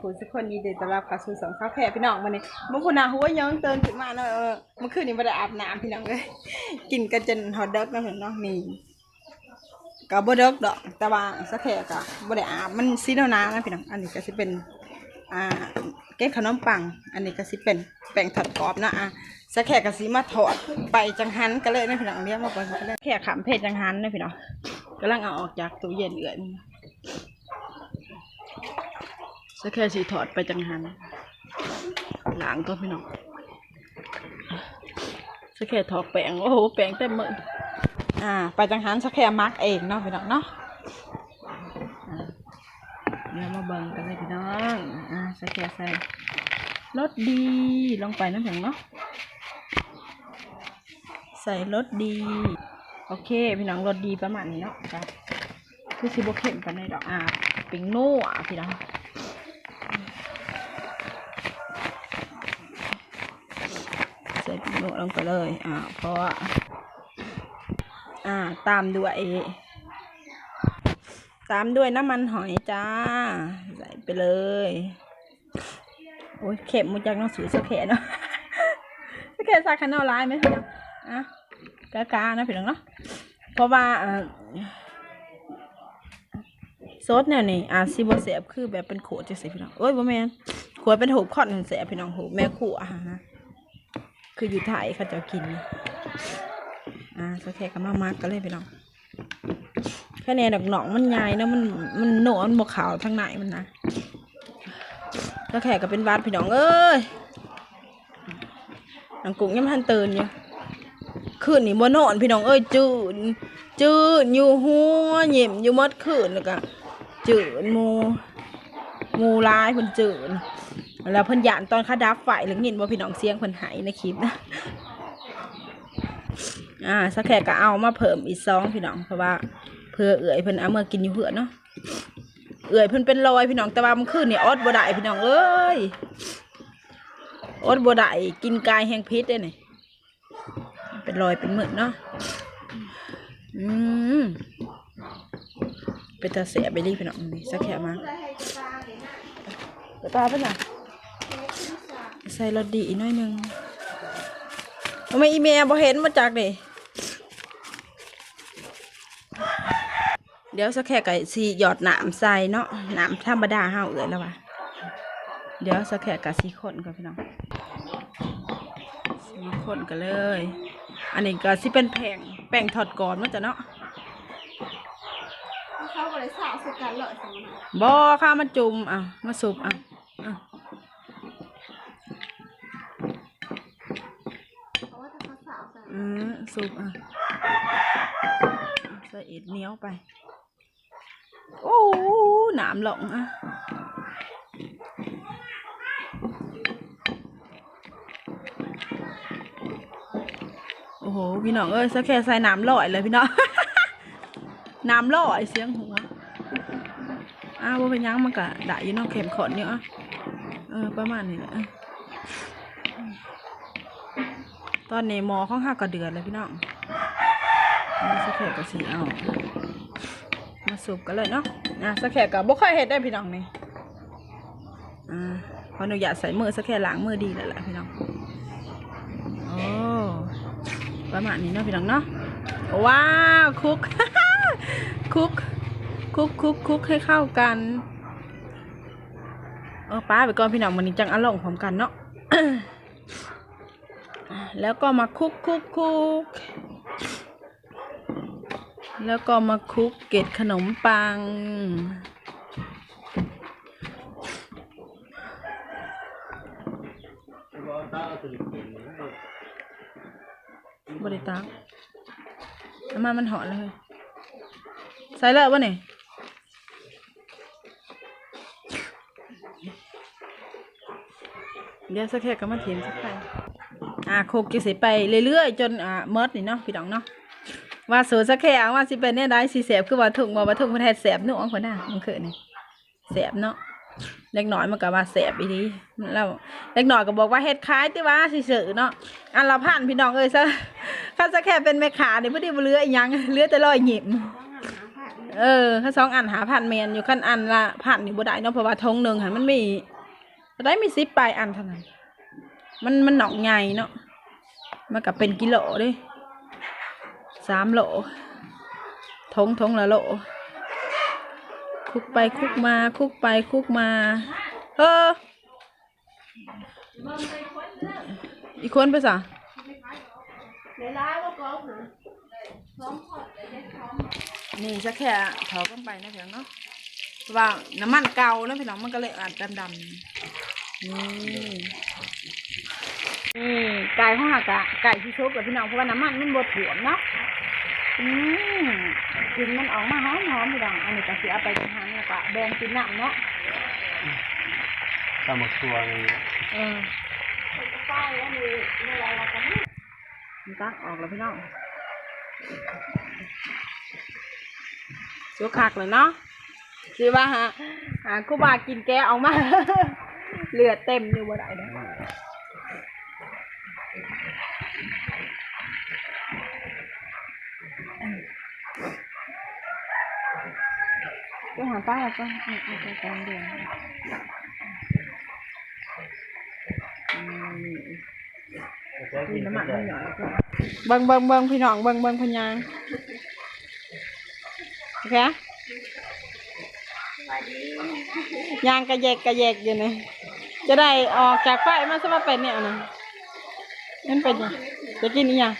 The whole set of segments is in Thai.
ผู้ทุกคนยินดีต้อนรับเข้าสู่สองข้าวแผ่พี่น้องวันนี้เมื่อคุณนาหัวยังเตือนขึ้นมาเนาะเออเมื่อคืนนี้ไม่ได้อาบน้ำพี่น้องเลยกินกันจนฮอตดอกนะเห็นเนาะนี่ก็บ่เดอกดอก แต่ว่าสักแค่ก็บ่ได้อาบมันซีโนนานะพี่น้องอันนี้ก็สิเป็นอ่าแกงขนมปัง อันนี้ก็สิเป็นแป้งทอดกรอบนะอะสักแค่ก็สิมาทอดไปจังหันกันเลยนะพี่น้องเรียกมาไปกันเลยแค่ขำเพชรจังหันนะพี่น้องกำลังเอาออกจากตู้เย็นเอื่อยนี่ สักแค่สีถอดไปจังหันหลังก็พี่น้องสักแค่ถอดแปลงโอ้โหแปลงเต็มมืออ่าไปจังหันสักแค่มักเองเนาะพี่น้องเนาะอ่าเดี๋ยวมาเบิ่งกันเลยพี่น้องอ่าสักแค่ใส่รสดีลงไปน้ำแข็งเนาะใส่รสดี โอเค พี่น้องรสดีประมาณนี้เนาะคือสิบเข็มกันในดอกอ่าปิงโน่อะพี่น้อง ใส่ปิโนลงไปเลยอ่าเพราะว่าอ่าตามด้วยตามด้วยน้ำมันหอยจ้า ใส่ไปเลย โอ้ยเข็มมุจากน้องสูสะแขเนาะสะแขนซาคันเอาลายไหมพี่น้องอะกากานะพี่น้องเนาะเพราะว่าอ่าซดเนี่ยนี่อ่าซิบเสียบคือแบบเป็นโขดจะสิพี่น้องเอ้ยบ่แมนขวดเป็นหูคอดนเสียพี่น้องหูแม่ขู่อะฮะ คืออยู่ไทยเขาจะกิน อ่าสักแคกับมามากก็เลยไปลองแค่เนี้ดอกหนองมันใหญ่นะมันมันโหนมันบกขาวทางไหนมันนะแล้วแขกก็เป็นบาดพี่น้องเอ้ยหนังกุ้งยังพันตื่นอยู่คืนนี้บ่นอนพี่น้องเอ้ยจืดจืดอยู่หัวหยิมอยู่มดคืนแล้วก็จืดมูมูลายเพิ่นจืด แล้วเพิ่นยานตอนเขาดับไฟหรือยินว่าพี่น้องเสียงเพิ่นหายในคลิปนะอ่าสักแขกก็เอามาเพิ่มอีกสองพี่น้องเพราะว่าเพื่อเอื่อยเพิ่นเอามากินอยู่เพื่อเนาะเอื่อยเพิ่นเป็นรอยพี่น้องแต่ว่ามันคืนนี่อดบ่ได้พี่น้องเอ้ยอดบ่ได้กินกายแห้งพิษได้นี่เป็นรอยเป็นหมื่นเนาะอืมเป็นตาเสียไปดิพี่น้องนี่สักแขกมาเดี๋ยวตาเป็นไงใส่รสดีอีกหน่อยหนึงทำไมอีเมลบ่เห็นมาจากดิเดี๋ยวสักแค่ไก่สีหยอดหนามใส่เนาะหนามธรรมดาเฮาเอือยแล้ววะเดี๋ยวสักแค่กะสีคนก่อนพี่น้องสีคนกันเลย อันนี้ก็สิเป็นแป้งแป้งทอดก่อนมันจะเนาะเขาบริษัทสุกันเลยสมมติบอข้าวมาจุ่มอะมาสุบอะอะเพราะ อืมสุบอะใส่เอ็ดเหนียวไป โอ้หนามหลงอะโอ้โห พี่น้องเอ้ยสักแค่ใส่น้ำลอยเลยพี่น้อง น้ำลอยเสียงหัวอ้าวว่าเป็นยังมันก็ได้อยู่นอกเข็มขนเนี่ยอะเออประมาณนี้แหละอะ ตอนนี้หมอข้างห้ากระเดือดเลยพี่น้องนี่สักแค่ก็สีเอามาสูบกันเลยเนาะอะสักแค่ก็บ่ค่อยเห็ดได้พี่น้องนี่อ่าขออนุญาตใส่มือสักแค่ล้างมือดีแล้วแหละพี่น้องโอ้ประมาณนี้เนาะพี่น้องเนาะว้าวคุกคุกคุกคุกคุกให้เข้ากันเออป้าไปก่อนพี่น้องมันนี้จังอาร่อยพร้อมกันเนาะ แล้วก็มาคุกคุกคุกแล้วก็มาคุกเกล็ดขนมปัง บริตักน้ำมันมันหอเลย ใส่เลยวะเนี่ยเดี๋ยวสักแค่ก็มาเทียมสักไป อ่าโคกจะสิไปเรื่อยๆจนอ่าเมิดนี่เนาะพี่น้องเนาะว่าสูตรสักแค่ว่าสิเป็นเนี่ยได้สิเสียบคือว่าถุงว่าถุงมันแทนเสียบหนุ่งคนน่ะมันคือนี่เสียบเนาะเล็กน้อยมันก็ว่าเสียบอีดีแล้วเล็กน้อยก็บอกว่าเฮ็ดคล้ายที่ว่าสิเสือเนาะอันละพันพี่น้องเอ้ยซะถ้าสักแค่เป็นแม่ขาเนี่ยพอดีเลืออีหยังเลือแต่รอยหยิบเออถ้าสองอันหาพันแมนอยู่ขั้นอันละพันนี่บ่ได้เนาะเพราะว่าทงหนึ่งหันมันมีได้มีสิบปลายอันเท่านั้นมันมันหนอกใหญ่เนาะ มันกับเป็นกิโลด้สามโลทงทงละโลคุกไปคุกมาคุกไปคุกมา เออ อีกคนไปสั่งนะนี่จะแค่เผากันไปนะเพียงเนาะระว่าน้ำมันเก่านะพี่น้องมันก็เลยอาจดำๆนี่ นี่ไก่ห้องหักอะไก่ที่ชุบกับพี่น้องเพราะว่าน้ำมันมันบดถ่วมเนาะอืมกินมันออกมาหอมหอมๆพี่น้องอันนี้ก็สิเอาไปจังหันแล้วก็แบ่งกินน้ำเนาะตำบักตัวนี่เออป้ายแล้วมีมีอะไรเราก็ไม่มันตักออกแล้วพี่น้องสุคักเลยเนาะสิว่าฮะหากูบากินแกเอามาเหลือเต็มอยู่บ่ได้เด้ ก็หาป้าแล้วก็เอาเอาไปกองเดือนอืมมีน้ำมันไมันหน่อยก็เบิ่งเบิ่งเบิ่งพี่น้องเบิ่งเบิ่งพญางโอเคยางกระแยกกระแยกอยู่นะจะได้ออกจากไฟมาสมาเป็นเนี่ยนะนั่นเป็นยังจะกินอีหยัง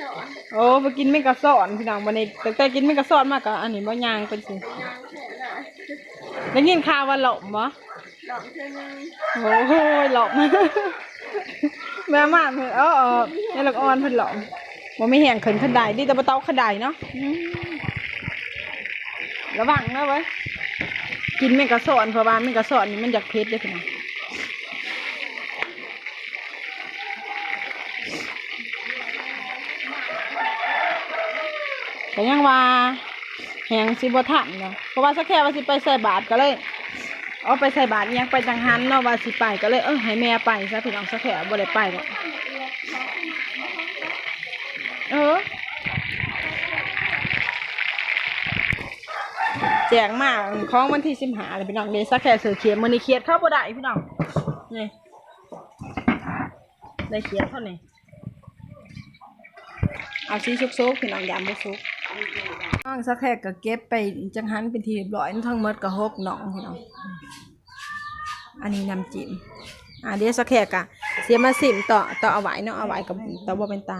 สอนโอ้ไปกินไม่กระสอนพี่น้องวันนี้แต่แต่กินไม่กระสอนมากกว่าอันนี้บ่ยางเป็นสิยางเสร็จแล้วได้ยินข่าวว่าหลมบ่หลอกเธอนึงโอ้โหหลมแม่มากเลยเออเออในละอ่อนเพิ่นหลมบ่ไม่แห้งขึ้นขันไดดีแต่บ่เต้าขันไดเนาะอืมระวังนะเว้ยกินแม่งกระสอนเพราะว่าแม่งกระสอนนี่มันอยากเผ็ดเด้อพี่น้อง แต่ยังว่าแหงสิบทันเนาะเพราะว่าสักแค่ว่าสิไปใส่บาตรก็เลยเอาไปใส่บาตรยังไปจังหันเนาะว่าสิไปก็เลยเออให้แม่ไปซะพี่น้องสักแค่บ่ได้ไปหรอกเออแจกมากของวันที่สิบหาเลยพี่น้องเดสักแค่เสือเขียดมือนี้เขียดเข้าบ่ได้พี่น้องนี่ได้เขียดเท่านี้เอาสีซุกๆพี่น้องยามบ่ซุก น้องสักแค่ก็เก็บไปจังหันเป็นทีเรียบร้อยทั้งหมดก็หกหนองพี่น้องอันนี้น้ำจิ้มอ่าเดี๋ยวสักแขกอะเสียมาสิมต่อต่อเอาไว้เนาะเอาไว้กับต่อบ่เป็นตา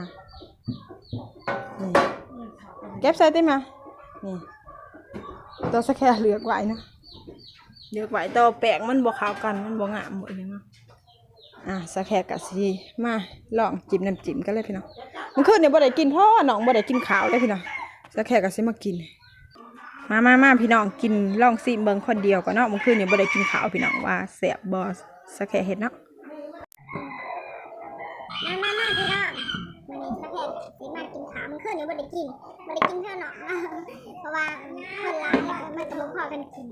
เก็บใส่ได้ไหมนี่ตัวสักแขกเหลือกไว้นะเหลือกไว้ตัวแปลงมันบ่เข้ากันมันบ่งามหมดเลยเนาะอ่าสักแขกกะสิมาลองจิ้มน้ำจิ้มกันเลยพี่น้องมันคืนเนี่ยบ่ได้กินพราะว่าน้องบ่ได้กินขาวเลยพี่น้อง สักแขกกะสิมากิน มามามาพี่น้องกินลองซิมเบิงคนเดียวก่อนเนาะมื่อคืนเนี่ยบ่ได้กินข้าวพี่น้องว่าแสบบอสสักแค่เห็ดเนาะมามามาพี่น้องวันนี้สักแห่สีมากินขามันขึ้นหรือไม่ได้กินไม่ได้กินเท่าหนอกนะเพราะว่าคนร้ายเนี่ยมันกำลังพอกันกิน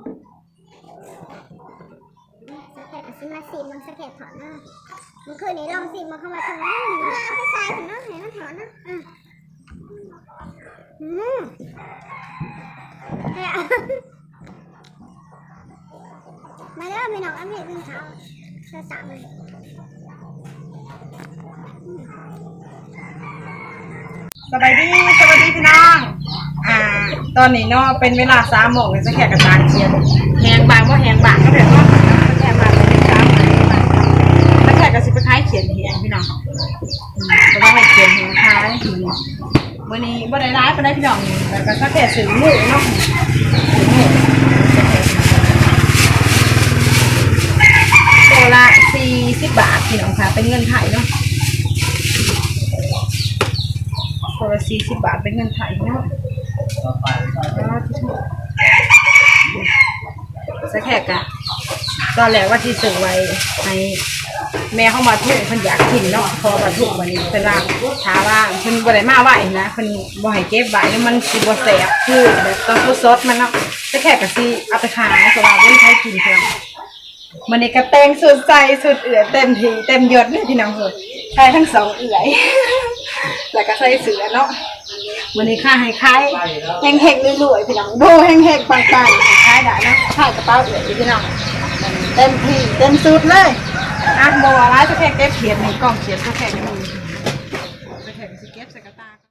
สักแห่กับซิมาซีมันสักแห่ถอนหน้ามันขึ้นในลองซีมันเข้ามาทางนี้เอาไปใส่ถึงน้องเห็นมันถอนนะอะ มาเริ่มพี่น้องอันนี้เป็นเขาเธอสั่งเลยสบายดีสวัสดีพี่น้อง อ่า ตอนนี้เนาะเป็นเวลาสามโมงเลยสักแค่กับตาเขียนแหงบางว่าแหงบางก็แบบว่าสักแค่บางเป็นสามสักแค่กับสิไปคล้ายเขียนแหงพี่น้องอืมเพราะว่าให้เขียนแหงคล้ายอืม มื่อนี้บ่ได้ร้ายไปได้พี่น้องแล้วก็สักแค่สื่อหมูเนาะสื่อหมูตัวละสี่สิบบาทพี่น้องค่ะ เป็นเงินไทยเนาะตัวละสี่สิบบาทเป็นเงินไทยเนาะสักแขกอะตอนแรกว่าที่ซื้อไว้ให้ แม่เข้ามาทุกคณนอยากกินเนาะพอมาทุกวันนี้เพิ่นว่าถามว่าคุณบ่ได้มาไหวนะคุณไบ่ให้เก็บไว้แล้วมันสิบ่เสบคือแบบตอนพูดสดมันเนาะแต่แค่ก็สิเอาไปขายสำหรับเพิ่นใช้กินเพิ่นมันนี่ก็แตงสุดใจสุดเอือเต็มทีเต็มยศเลยพี่น้องเหอะนใช้ทั้งสองเอือยแล้วก็ใส่เสือเนาะวันนี้ค่าให้คล้ายแห้งแห้งรวยๆพี่น้องดูแห้งแห้งปังๆคล้ายได้เนาะค่ากระเป๋าเอือยพี่น้องเต็มที่เต็มสุดเลย อะบอกว่าร้ายจะแค่เก็บเขียนในกล่องเขียนจะแค่นี้